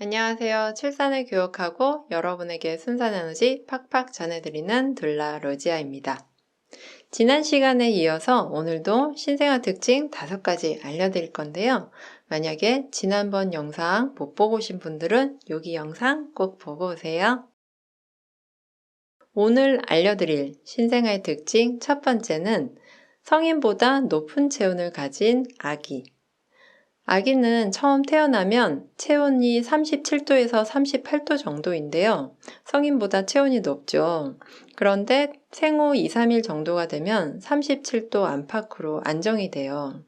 안녕하세요. 출산을 교육하고 여러분에게 순산 에너지 팍팍 전해드리는 둘라 로지아입니다. 지난 시간에 이어서 오늘도 신생아 특징 다섯 가지 알려드릴 건데요. 만약에 지난번 영상 못 보고 오신 분들은 여기 영상 꼭 보고 오세요. 오늘 알려드릴 신생아의 특징 첫 번째는 성인보다 높은 체온을 가진 아기. 아기는 처음 태어나면 체온이 37도에서 38도 정도인데요. 성인보다 체온이 높죠. 그런데 생후 2, 3일 정도가 되면 37도 안팎으로 안정이 돼요.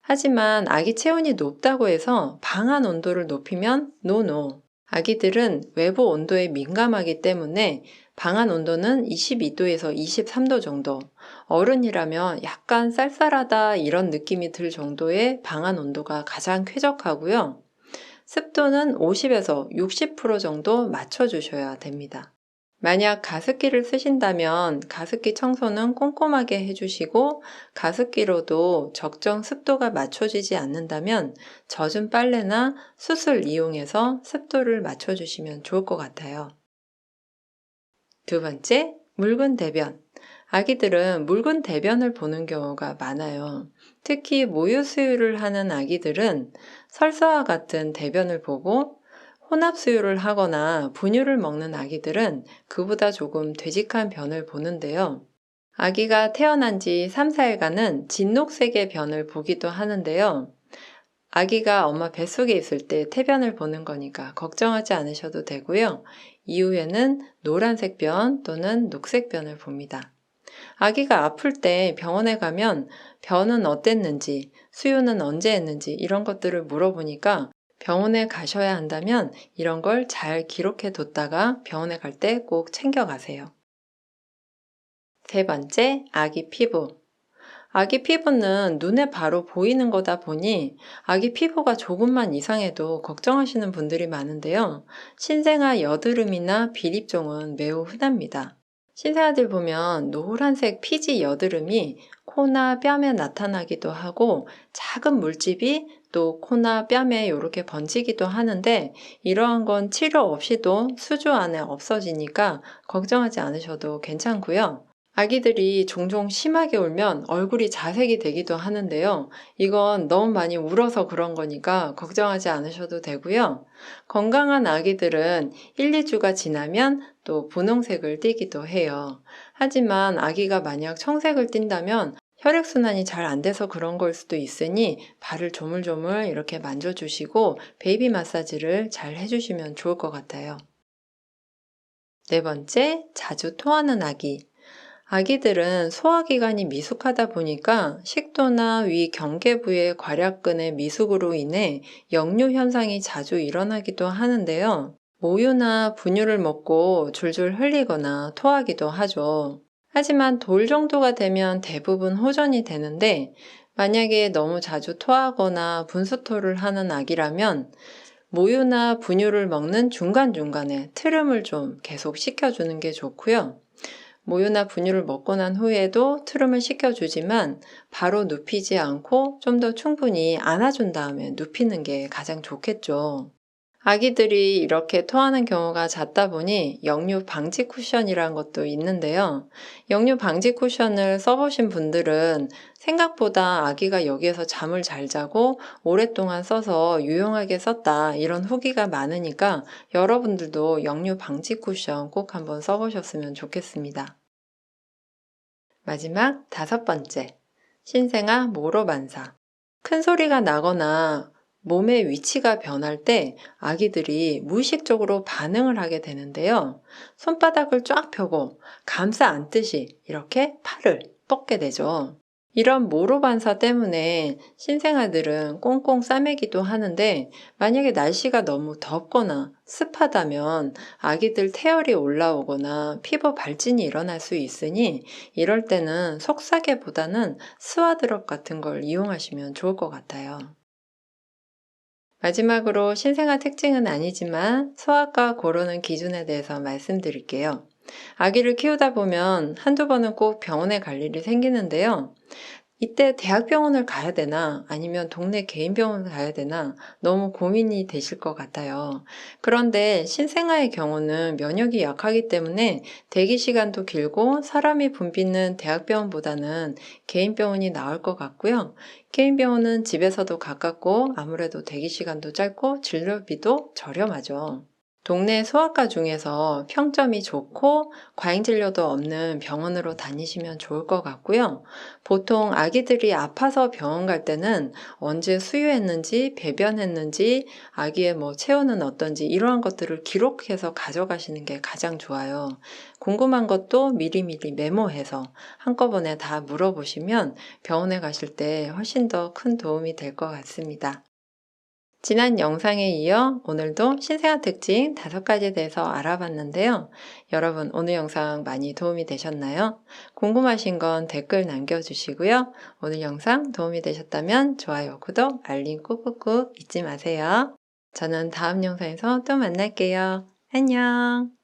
하지만 아기 체온이 높다고 해서 방안 온도를 높이면 노노. 아기들은 외부 온도에 민감하기 때문에 방 안 온도는 22도에서 23도 정도. 어른이라면 약간 쌀쌀하다 이런 느낌이 들 정도의 방 안 온도가 가장 쾌적하고요. 습도는 50에서 60% 정도 맞춰주셔야 됩니다. 만약 가습기를 쓰신다면 가습기 청소는 꼼꼼하게 해주시고 가습기로도 적정 습도가 맞춰지지 않는다면 젖은 빨래나 숯을 이용해서 습도를 맞춰주시면 좋을 것 같아요. 두 번째, 묽은 대변. 아기들은 묽은 대변을 보는 경우가 많아요. 특히 모유 수유를 하는 아기들은 설사와 같은 대변을 보고 혼합 수유를 하거나 분유를 먹는 아기들은 그보다 조금 되직한 변을 보는데요. 아기가 태어난 지 3, 4일간은 진녹색의 변을 보기도 하는데요. 아기가 엄마 뱃속에 있을 때 태변을 보는 거니까 걱정하지 않으셔도 되고요. 이후에는 노란색 변 또는 녹색 변을 봅니다. 아기가 아플 때 병원에 가면 변은 어땠는지, 수유는 언제 했는지 이런 것들을 물어보니까 병원에 가셔야 한다면 이런 걸 잘 기록해 뒀다가 병원에 갈 때 꼭 챙겨가세요. 세 번째, 아기 피부. 아기 피부는 눈에 바로 보이는 거다 보니 아기 피부가 조금만 이상해도 걱정하시는 분들이 많은데요. 신생아 여드름이나 비립종은 매우 흔합니다. 신생아들 보면 노란색 피지 여드름이 코나 뺨에 나타나기도 하고 작은 물집이 또 코나 뺨에 이렇게 번지기도 하는데 이러한 건 치료 없이도 수주 안에 없어지니까 걱정하지 않으셔도 괜찮고요. 아기들이 종종 심하게 울면 얼굴이 자색이 되기도 하는데요. 이건 너무 많이 울어서 그런 거니까 걱정하지 않으셔도 되고요. 건강한 아기들은 1, 2주가 지나면 또 분홍색을 띠기도 해요. 하지만 아기가 만약 청색을 띈다면 혈액순환이 잘 안 돼서 그런 걸 수도 있으니 발을 조물조물 이렇게 만져주시고 베이비 마사지를 잘 해주시면 좋을 것 같아요. 네 번째, 자주 토하는 아기. 아기들은 소화기관이 미숙하다 보니까 식도나 위 경계부의 괄약근의 미숙으로 인해 역류 현상이 자주 일어나기도 하는데요. 모유나 분유를 먹고 줄줄 흘리거나 토하기도 하죠. 하지만 돌 정도가 되면 대부분 호전이 되는데 만약에 너무 자주 토하거나 분수토를 하는 아기라면 모유나 분유를 먹는 중간중간에 트름을 좀 계속 시켜주는 게 좋고요. 모유나 분유를 먹고 난 후에도 트름을 시켜주지만 바로 눕히지 않고 좀 더 충분히 안아준 다음에 눕히는 게 가장 좋겠죠. 아기들이 이렇게 토하는 경우가 잦다 보니 역류 방지 쿠션이라는 것도 있는데요. 역류 방지 쿠션을 써보신 분들은 생각보다 아기가 여기에서 잠을 잘 자고 오랫동안 써서 유용하게 썼다 이런 후기가 많으니까 여러분들도 역류 방지 쿠션 꼭 한번 써보셨으면 좋겠습니다. 마지막 다섯 번째, 신생아 모로 반사. 큰 소리가 나거나 몸의 위치가 변할 때 아기들이 무의식적으로 반응을 하게 되는데요. 손바닥을 쫙 펴고 감싸 안듯이 이렇게 팔을 뻗게 되죠. 이런 모로 반사 때문에 신생아들은 꽁꽁 싸매기도 하는데 만약에 날씨가 너무 덥거나 습하다면 아기들 태열이 올라오거나 피부 발진이 일어날 수 있으니 이럴 때는 속삭이보다는 스와드럽 같은 걸 이용하시면 좋을 것 같아요. 마지막으로 신생아 특징은 아니지만 소아과 고르는 기준에 대해서 말씀드릴게요. 아기를 키우다 보면 한두 번은 꼭 병원에 갈 일이 생기는데요. 이때 대학병원을 가야 되나 아니면 동네 개인 병원을 가야 되나 너무 고민이 되실 것 같아요. 그런데 신생아의 경우는 면역이 약하기 때문에 대기 시간도 길고 사람이 붐비는 대학병원보다는 개인 병원이 나을 것 같고요. 개인 병원은 집에서도 가깝고 아무래도 대기 시간도 짧고 진료비도 저렴하죠. 동네 소아과 중에서 평점이 좋고 과잉 진료도 없는 병원으로 다니시면 좋을 것 같고요. 보통 아기들이 아파서 병원 갈 때는 언제 수유했는지, 배변했는지, 아기의 뭐 체온은 어떤지 이러한 것들을 기록해서 가져가시는 게 가장 좋아요. 궁금한 것도 미리미리 메모해서 한꺼번에 다 물어보시면 병원에 가실 때 훨씬 더 큰 도움이 될 것 같습니다. 지난 영상에 이어 오늘도 신생아 특징 다섯 가지에 대해서 알아봤는데요. 여러분 오늘 영상 많이 도움이 되셨나요? 궁금하신 건 댓글 남겨주시고요. 오늘 영상 도움이 되셨다면 좋아요, 구독, 알림 꾹꾹꾹 잊지 마세요. 저는 다음 영상에서 또 만날게요. 안녕!